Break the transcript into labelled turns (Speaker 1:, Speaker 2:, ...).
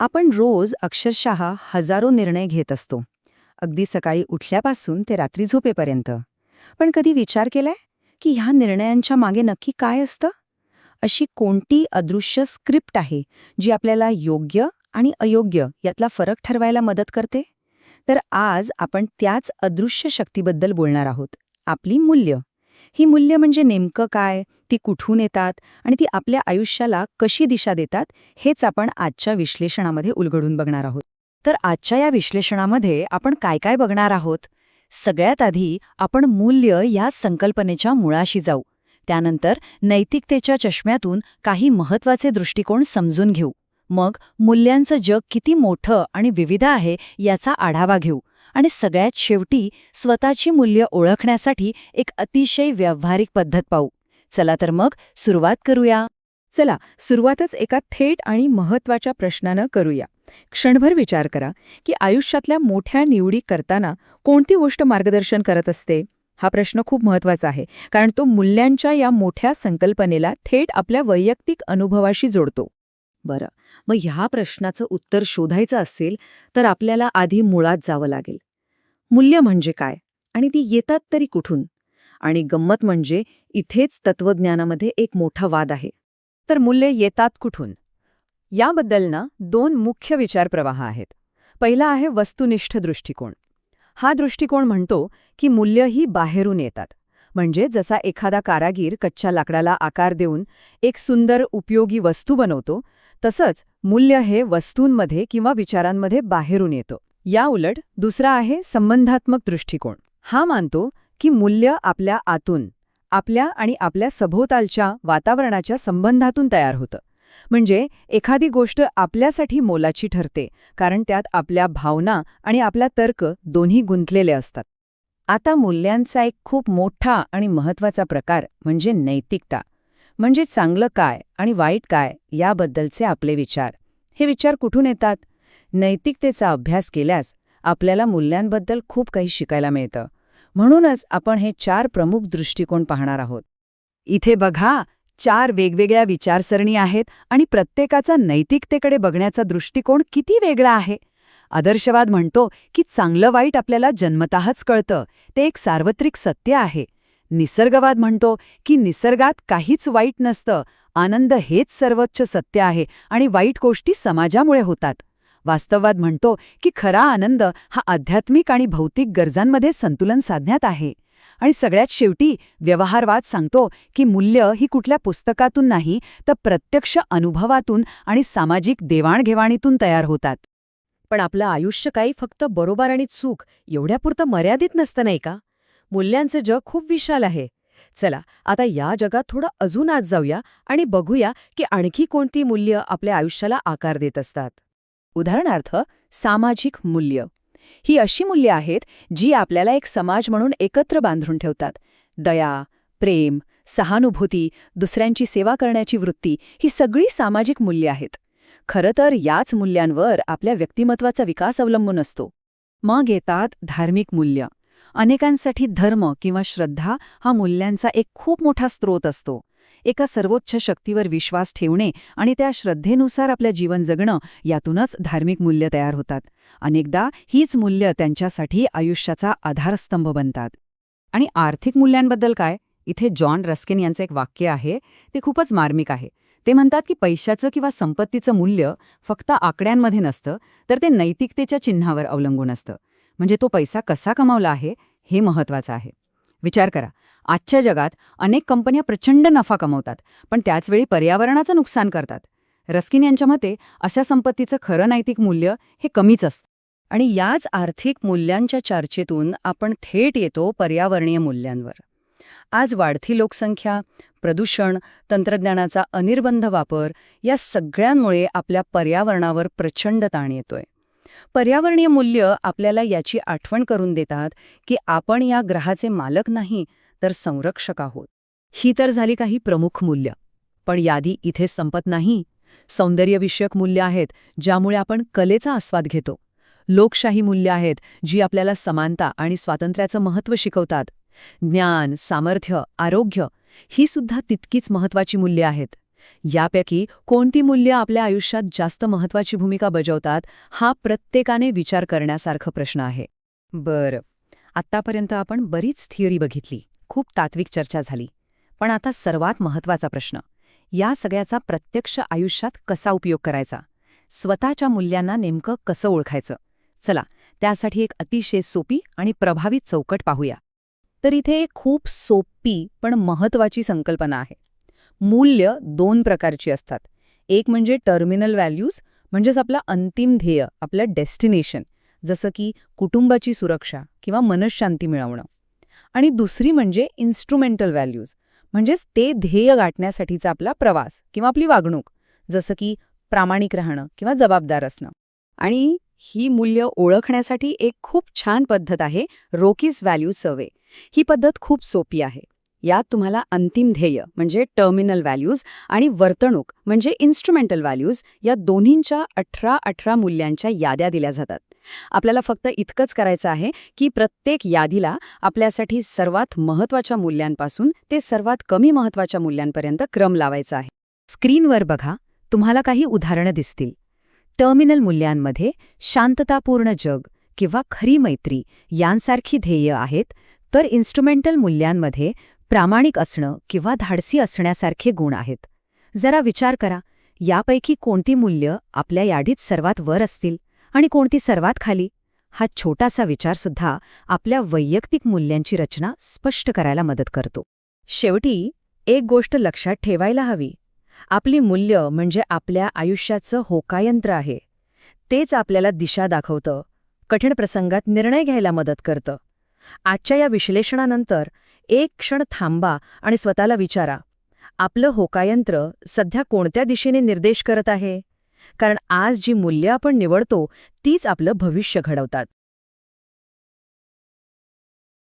Speaker 1: आपण रोज अक्षरशः हजारो निर्णय घेत असतो. अगदी सकाळी उठल्यापासून ते रात्री झोपेपर्यंत. पण कधी विचार केलाय? की ह्या निर्णयांच्या मागे नक्की काय असतं? अशी कोणती अदृश्य स्क्रिप्ट आहे जी आपल्याला योग्य आणि अयोग्य यातला फरक ठरवायला मदत करते? तर आज आपण त्याच अदृश्य शक्तीबद्दल बोलणार आहोत. आपली मूल्य. ही मूल्य म्हणजे नेमकं काय? ती कुठून येतात? आणि ती आपल्या आयुष्याला कशी दिशा देतात? हेच आपण आजच्या विश्लेषणामध्ये उलगडून बघणार आहोत. तर आजच्या या विश्लेषणामध्ये आपण काय काय बघणार आहोत? सगळ्यात आधी आपण मूल्य या संकल्पनेच्या मुळाशी जाऊ. त्यानंतर नैतिकतेच्या चष्म्यातून काही महत्त्वाचे दृष्टिकोन समजून घेऊ. मग मूल्यांचं जग किती मोठं आणि विविध आहे याचा आढावा घेऊ. आणि सगळ्यात शेवटी स्वतःची मूल्य ओळखण्यासाठी एक अतिशय व्यावहारिक पद्धत पाहू. चला तर मग सुरुवात करूया. चला सुरुवातच एका थेट आणि महत्त्वाच्या प्रश्नानं करूया. क्षणभर विचार करा की आयुष्यातल्या मोठ्या निवडी करताना कोणती गोष्ट मार्गदर्शन करत असते? हा प्रश्न खूप महत्त्वाचा आहे कारण तो मूल्यांच्या या मोठ्या संकल्पनेला थेट आपल्या वैयक्तिक अनुभवाशी जोडतो. बरं. मग ह्या प्रश्नाचं उत्तर शोधायचं असेल तर आपल्याला आधी मुळात जावं लागेल. मूल्य म्हणजे काय? आणि ती येतात तरी कुठून? आणि गंमत म्हणजे इथेच तत्वज्ञानामध्ये एक मोठा वाद आहे. तर मूल्य येतात कुठून? याबद्दल ना दोन मुख्य विचारप्रवाह आहेत. पहिला आहे वस्तुनिष्ठ दृष्टिकोन. हा दृष्टिकोन म्हणतो की मूल्य ही बाहेरून येतात. म्हणजे जसा एखादा कारागीर कच्च्या लाकडाला आकार देऊन एक सुंदर उपयोगी वस्तू बनवतो तसंच मूल्य हे वस्तूंमध्ये किंवा विचारांमध्ये बाहेरून येतो. या उलट दुसरा आहे संबंधात्मक दृष्टिकोन. हा मानतो की मूल्य आपल्या आतून आपल्या आणि आपल्या सभोवतालच्या वातावरणाच्या संबंधातून तयार होतं. म्हणजे एखादी गोष्ट आपल्यासाठी मोलाची ठरते कारण त्यात आपल्या भावना आणि आपला तर्क दोन्ही गुंतलेले असतात. आता मूल्यांचा एक खूप मोठा आणि महत्त्वाचा प्रकार म्हणजे नैतिकता. म्हणजे चांगलं काय आणि वाईट काय याबद्दलचे आपले विचार. हे विचार कुठून येतात? नैतिकतेचा अभ्यास केल्यास आपल्याला मूल्यांबद्दल खूप काही शिकायला मिळतं. म्हणूनच आपण हे चार प्रमुख दृष्टिकोन पाहणार आहोत. इथे बघा चार वेगवेगळ्या विचारसरणी आहेत आणि प्रत्येकाचा नैतिकतेकडे बघण्याचा दृष्टिकोन किती वेगळा आहे. आदर्शवाद म्हणतो की चांगलं वाईट आपल्याला जन्मतःच कळतं. ते एक सार्वत्रिक सत्य आहे. निसर्गवाद म्हणतो की निसर्गात काहीच वाईट नसतं. आनंद हेच सर्वोच्च सत्य आहे आणि वाईट गोष्टी समाजामुळे होतात. वास्तववाद म्हणतो की खरा आनंद हा आध्यात्मिक आणि भौतिक गरजांमध्ये संतुलन साधण्यात आहे. आणि सगळ्यात शेवटी व्यवहारवाद सांगतो की मूल्य ही कुठल्या पुस्तकातून नाही तर प्रत्यक्ष अनुभवातून आणि सामाजिक देवाणघेवाणीतून तयार होतात. पण आपलं आयुष्य काही फक्त बरोबर आणि चूक एवढ्यापुरतं मर्यादित नसतं नाही का? मूल्यांचं जग खूप विशाल आहे. चला आता या जगात थोडं अजून आज जाऊया आणि बघूया की आणखी कोणती मूल्य आपल्या आयुष्याला आकार देत असतात. उदाहरणार्थ सामाजिक मूल्य. ही अशी मूल्य आहेत जी आपल्याला एक समाज म्हणून एकत्र बांधून ठेवतात. दया प्रेम सहानुभूती दुसऱ्यांची सेवा करण्याची वृत्ती ही सगळी सामाजिक मूल्य आहेत. खरं तर याच मूल्यांवर आपल्या व्यक्तिमत्वाचा विकास अवलंबून असतो. मग येतात धार्मिक मूल्य. अनेकांसाठी धर्म किंवा श्रद्धा हा मूल्यांचा एक खूप मोठा स्रोत असतो. एका सर्वोच्च शक्तीवर विश्वास ठेवणे आणि त्या श्रद्धेनुसार आपलं जीवन जगणं यातूनच धार्मिक मूल्य तयार होतात. अनेकदा हीच मूल्य त्यांच्यासाठी आयुष्याचा आधारस्तंभ बनतात. आणि आर्थिक मूल्यांबद्दल काय? इथे जॉन रस्किन यांचं एक वाक्य आहे ते खूपच मार्मिक आहे. ते म्हणतात की पैशाचं किंवा संपत्तीचं मूल्य फक्त आकड्यांमध्ये नसतं तर ते नैतिकतेच्या चिन्हावर अवलंबून असतं. म्हणजे तो पैसा कसा कमावला आहे हे महत्वाचं आहे. विचार करा. आजच्या जगात अनेक कंपन्या प्रचंड नफा कमवतात पण त्याचवेळी पर्यावरणाचं नुकसान करतात. रस्किन यांच्या मते अशा संपत्तीचं खरं नैतिक मूल्य हे कमीच असतं. आणि याच आर्थिक मूल्यांच्या चर्चेतून आपण थेट येतो पर्यावरणीय मूल्यांवर. आज वाढती लोकसंख्या प्रदूषण तंत्रज्ञानाचा अनिर्बंध वापर या सगळ्यांमुळे आपल्या पर्यावरणावर प्रचंड ताण येतोय. पर्यावरणीय मूल्य आपल्याला याची आठवण करून देतात की आपण या ग्रहाचे मालक नाही तर संरक्षक आहोत. ही तर झाली काही प्रमुख मूल्य. पण यादी इथे संपत नाही. सौंदर्यविषयक मूल्य आहेत ज्यामुळे आपण कलेचा आस्वाद घेतो. लोकशाही मूल्य आहेत जी आपल्याला समानता आणि स्वातंत्र्याचं महत्त्व शिकवतात. ज्ञान सामर्थ्य आरोग्य ही सुद्धा तितकीच महत्वाची मूल्य आहेत. यापैकी कोणती मूल्य आपल्या आयुष्यात जास्त महत्वाची भूमिका बजावतात हा प्रत्येकाने विचार करण्यासारखा प्रश्न आहे. बरं. आत्तापर्यंत आपण बरीच थिअरी बघितली. खूप तात्विक चर्चा झाली. पण आता सर्वात महत्त्वाचा प्रश्न. या सगळ्याचा प्रत्यक्ष आयुष्यात कसा उपयोग करायचा? स्वतःच्या मूल्यांना नेमकं कसं ओळखायचं? चला त्यासाठी एक अतिशय सोपी आणि प्रभावी चौकट पाहूया. तर इथे एक खूप सोपी पण महत्वाची संकल्पना आहे. मूल्य दोन प्रकारची असतात. एक म्हणजे टर्मिनल व्हॅल्यूज म्हणजेच आपला अंतिम ध्येय आपलं डेस्टिनेशन जसं की कुटुंबाची सुरक्षा किंवा मनशांती मिळवणं. आणि दुसरी म्हणजे इन्स्ट्रुमेंटल व्हॅल्यूज म्हणजेच ते ध्येय गाठण्यासाठीचा आपला प्रवास किंवा आपली वागणूक जसं की प्रामाणिक राहणं किंवा जबाबदार असणं. आणि ही मूल्य ओळखण्यासाठी एक खूप छान पद्धत आहे रोकीज व्हॅल्यू सर्वे ही पद्धत खूप सोपी आहे. यात तुम्हाला अंतिम ध्येय म्हणजे टर्मिनल व्हॅल्यूज आणि वर्तणूक म्हणजे इन्स्ट्रुमेंटल व्हॅल्यूज या दोन्हींच्या अठरा अठरा मूल्यांच्या याद्या दिल्या जातात. आपल्याला फक्त इतकंच करायचं आहे की प्रत्येक यादीला आपल्यासाठी सर्वात महत्त्वाच्या मूल्यांपासून ते सर्वात कमी महत्त्वाच्या मूल्यांपर्यंत क्रम लावायचा आहे. स्क्रीनवर बघा तुम्हाला काही उदाहरणं दिसतील. टर्मिनल मूल्यांमध्ये शांततापूर्ण जग किंवा खरी मैत्री यांसारखी ध्येय आहेत तर इन्स्ट्रुमेंटल मूल्यांमध्ये प्रामाणिक असणं किंवा धाडसी असण्यासारखे गुण आहेत. जरा विचार करा यापैकी कोणती मूल्य आपल्या यादीत सर्वात वर असतील आणि कोणती सर्वात खाली? हा छोटासा विचारसुद्धा आपल्या वैयक्तिक मूल्यांची रचना स्पष्ट करायला मदत करतो. शेवटी एक गोष्ट लक्षात ठेवायला हवी. आपली मूल्य म्हणजे आपल्या आयुष्याचं होकायंत्र आहे. तेच आपल्याला दिशा दाखवतं कठीण प्रसंगात निर्णय घ्यायला मदत करतं. आजच्या या विश्लेषणानंतर एक क्षण थांबा आणि स्वतःला विचारा. आपलं होकायंत्र सध्या कोणत्या दिशेने निर्देश करत आहे? कारण आज जी मूल्य आपण निवडतो तीच आपलं भविष्य घडवतात.